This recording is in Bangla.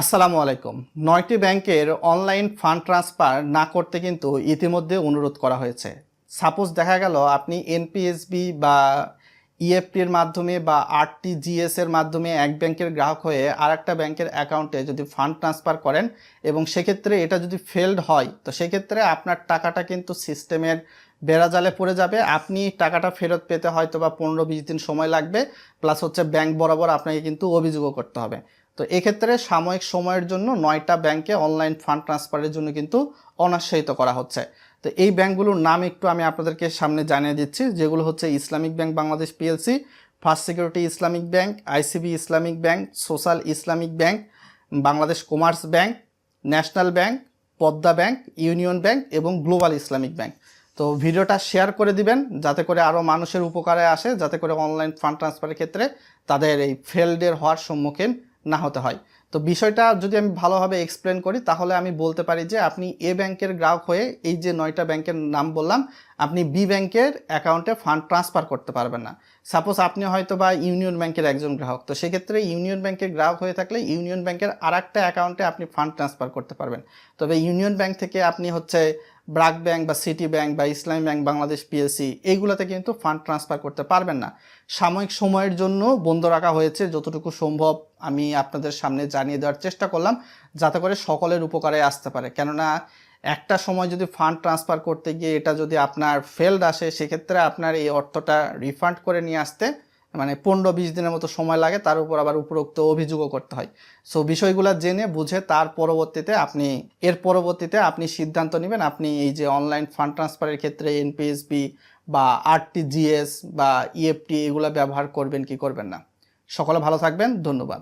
আসসালামু আলাইকুম। নয়টি ব্যাংকের অনলাইন ফান্ড ট্রান্সফার না করতে কিন্তু ইতিমধ্যে অনুরোধ করা হয়েছে। সাপোজ দেখা গেল আপনি এনপিএসবি বা ইএফটির মাধ্যমে বা আরটিজিএস এর মাধ্যমে এক ব্যাংকের গ্রাহক হয়ে আর একটা ব্যাংকের অ্যাকাউন্টে যদি ফান্ড ট্রান্সফার করেন এবং সেক্ষেত্রে এটা যদি ফেলড হয়, তো সেক্ষেত্রে আপনার টাকাটা কিন্তু সিস্টেমের বেড়াজালে পড়ে যাবে। আপনি টাকাটা ফেরত পেতে হয়তো বা পনেরো বিশ দিন সময় লাগবে, প্লাস হচ্ছে ব্যাংক বরাবর আপনাকে কিন্তু অভিযোগও করতে হবে। তো এক্ষেত্রে সাময়িক সময়ের জন্য নয়টা ব্যাংকে অনলাইন ফান্ড ট্রান্সফারের জন্য কিন্তু অনাশ্বায়িত করা হচ্ছে। তো এই ব্যাংকগুলোর নাম একটু আমি আপনাদেরকে সামনে জানিয়ে দিচ্ছি, যেগুলো হচ্ছে Islamic bank, Bangladesh PLC, first security Islamic bank, ICB Islamic bank, social Islamic bank, Bangladesh commerce bank, national bank, Padma bank, union bank এবং গ্লোবাল ইসলামিক ব্যাংক। তো ভিডিওটা শেয়ার করে দিবেন, যাতে করে আরও মানুষের উপকারে আসে, যাতে করে অনলাইন ফান্ড ট্রান্সফারের ক্ষেত্রে তাদের এই ফেল্ডের হওয়ার সম্মুখীন না হতে হয়। তো বিষয়টা যদি আমি ভালোভাবে এক্সপ্লেন করি, তাহলে আমি বলতে পারি যে আপনি এ ব্যাংকের গ্রাহক হয়ে এই যে নয়টা ব্যাংকের নাম বললাম, আপনি বি ব্যাংকের অ্যাকাউন্টে ফান্ড ট্রান্সফার করতে পারবেন না। সাপোজ আপনি হয়তো বা ইউনিয়ন ব্যাংকের একজন গ্রাহক, তো সেক্ষেত্রে ইউনিয়ন ব্যাংকের গ্রাহক হয়ে থাকলে ইউনিয়ন ব্যাংকের আর একটা অ্যাকাউন্টে আপনি ফান্ড ট্রান্সফার করতে পারবেন। তবে ইউনিয়ন ব্যাংক থেকে আপনি হচ্ছে ব্রাক ব্যাংক বা সিটি ব্যাংক বা ইসলামী ব্যাংক, বাংলাদেশ পিএসসি এইগুলোতে কিন্তু ফান্ড ট্রান্সফার করতে পারবেন না। সাময়িক সময়ের জন্য বন্ধ রাখা হয়েছে, যতটুকু সম্ভব আমি আপনাদের সামনে জানিয়ে দেওয়ার চেষ্টা করলাম, যাতে করে সকলের উপকারে আসতে পারে। কেননা, একটা সময় যদি ফান্ড ট্রান্সফার করতে গিয়ে এটা যদি আপনার ফেলড আসে, সেক্ষেত্রে আপনার এই অর্থটা রিফান্ড করে নিয়ে আসতে মানে পনেরো বিশ দিনের মতো সময় লাগে, তার উপর আবার উপরোক্ত অভিযোগও করতে হয়। সো বিষয়গুলো জেনে, বুঝে তার পরবর্তীতে আপনি, এর পরবর্তীতে আপনি সিদ্ধান্ত নেবেন, আপনি এই যে অনলাইন ফান্ড ট্রান্সফারের ক্ষেত্রে এনপিএসবি বা আরটিজিএস বা ইএফটি এগুলো ব্যবহার করবেন কি করবেন না। সকলে ভালো থাকবেন, ধন্যবাদ।